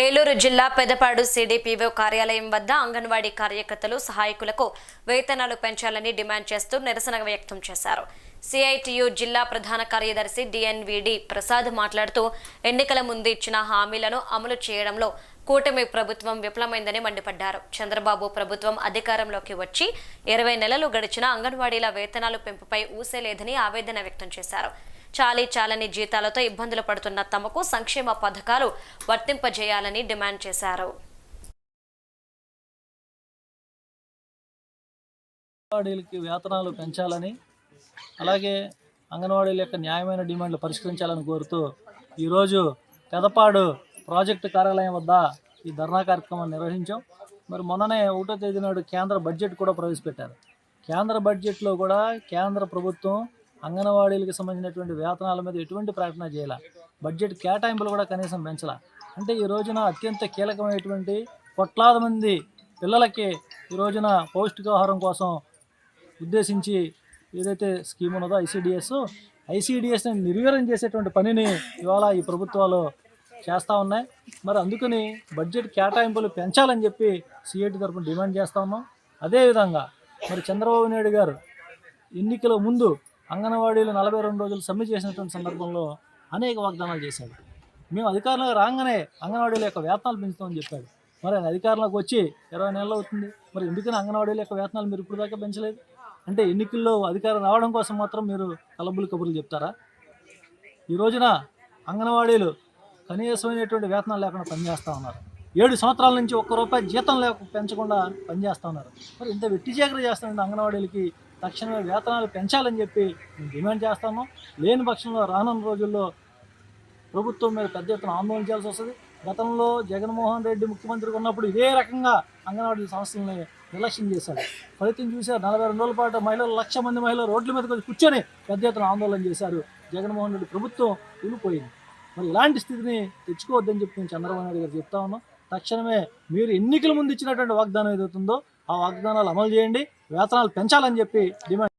ఏలూరు జిల్లా పెదపాడు సిడిపిఓ కార్యాలయం వద్ద అంగన్వాడీ కార్యకర్తలు సహాయకులకు వేతనాలు పెంచాలని డిమాండ్ చేస్తూ నిరసన వ్యక్తం చేశారు. సిఐటియు జిల్లా ప్రధాన కార్యదర్శి డిఎన్విడి ప్రసాద్ మాట్లాడుతూ ఎన్నికల ముందు ఇచ్చిన హామీలను అమలు చేయడంలో కూటమి ప్రభుత్వం విఫలమైందని మండిపడ్డారు. చంద్రబాబు ప్రభుత్వం అధికారంలోకి వచ్చి ఇరవై నెలలు గడిచిన అంగన్వాడీల వేతనాలు పెంపుపై ఊసేలేదని ఆవేదన వ్యక్తం చేశారు. చాలీ చాలని జీతాలతో ఇబ్బందులు పడుతున్న తమకు సంక్షేమ పథకాలు వర్తింపజేయాలని డిమాండ్ చేశారు. అంగన్వాడీలకి వేతనాలు పెంచాలని అలాగే అంగన్వాడీల యొక్క న్యాయమైన డిమాండ్లు పరిష్కరించాలని కోరుతూ ఈరోజు పెదపాడు ప్రాజెక్టు కార్యాలయం వద్ద ఈ ధర్నా కార్యక్రమాన్ని నిర్వహించాం. మరి మొన్ననే ఒకటో తేదీ నాడు కేంద్ర బడ్జెట్ కూడా ప్రవేశపెట్టారు. కేంద్ర బడ్జెట్లో కూడా కేంద్ర ప్రభుత్వం అంగన్వాడీలకు సంబంధించినటువంటి వేతనాల మీద ఎటువంటి ప్రకటన చేయాల. బడ్జెట్ కేటాయింపులు కూడా కనీసం పెంచాల. అంటే ఈ రోజున అత్యంత కీలకమైనటువంటి కొట్లాది మంది పిల్లలకి ఈ రోజున పౌష్టికాహారం కోసం ఉద్దేశించి ఏదైతే స్కీమ్ ఉన్నదో ఐసీడిఎస్ ఐసీడిఎస్ని నిర్వీర్యం చేసేటువంటి పనిని ఇవాళ ఈ ప్రభుత్వాలు చేస్తూ ఉన్నాయి. మరి అందుకని బడ్జెట్ కేటాయింపులు పెంచాలని చెప్పి సిఐటి తరఫున డిమాండ్ చేస్తా ఉన్నాం. అదేవిధంగా మరి చంద్రబాబు నాయుడు గారు ఎన్నికల ముందు అంగన్వాడీలు నలభై రెండు రోజులు సమ్మె చేసినటువంటి సందర్భంలో అనేక వాగ్దానాలు చేశాడు. మేము అధికారంలోకి రాగానే అంగన్వాడీల యొక్క వేతనాలు పెంచుతామని చెప్పాడు. మరి ఆయన అధికారంలోకి వచ్చి ఇరవై నెలలు అవుతుంది. మరి ఎందుకని అంగన్వాడీల యొక్క వేతనాలు మీరు ఇప్పుడు దాకా పెంచలేదు? అంటే ఎన్నికల్లో అధికారం రావడం కోసం మాత్రం మీరు కలబులు కబుర్లు చెప్తారా? ఈ రోజున అంగన్వాడీలు కనీసమైనటువంటి వేతనాలు లేకుండా పనిచేస్తూ ఉన్నారు. ఏడు సంవత్సరాల నుంచి ఒక్క రూపాయి జీతం లేక పెంచకుండా పనిచేస్తున్నారు మరి ఇంత వెట్టి చేకర చేస్తున్న అంగన్వాడీలకి తక్షణమే వేతనాలు పెంచాలని చెప్పి మేము డిమాండ్ చేస్తాము లేని పక్షంలో రానున్న రోజుల్లో ప్రభుత్వం మీద పెద్ద ఎత్తున ఆందోళన చేయాల్సి వస్తుంది. గతంలో జగన్మోహన్ రెడ్డి ముఖ్యమంత్రిగా ఉన్నప్పుడు ఇదే రకంగా అంగన్వాడీ సంస్థలని నిర్లక్ష్యం చేశారు ఫలితం చూశారు. నలభై రెండు రోజుల పాటు మహిళలు లక్ష మంది మహిళలు రోడ్ల మీదకి వచ్చి కూర్చొని పెద్ద ఎత్తున ఆందోళన చేశారు జగన్మోహన్ రెడ్డి. ప్రభుత్వం కూలిపోయింది మరి ఇలాంటి స్థితిని తెచ్చుకోవద్దని చెప్పి నేను చంద్రబాబు నాయుడు గారు చెప్తా ఉన్నాం. తక్షణమే మీరు ఎన్నికల ముందు ఇచ్చినటువంటి వాగ్దానం ఏదవుతుందో ఆ వాగ్దానాలు అమలు చేయండి వేతనాలు పెంచాలని చెప్పి డిమాండ్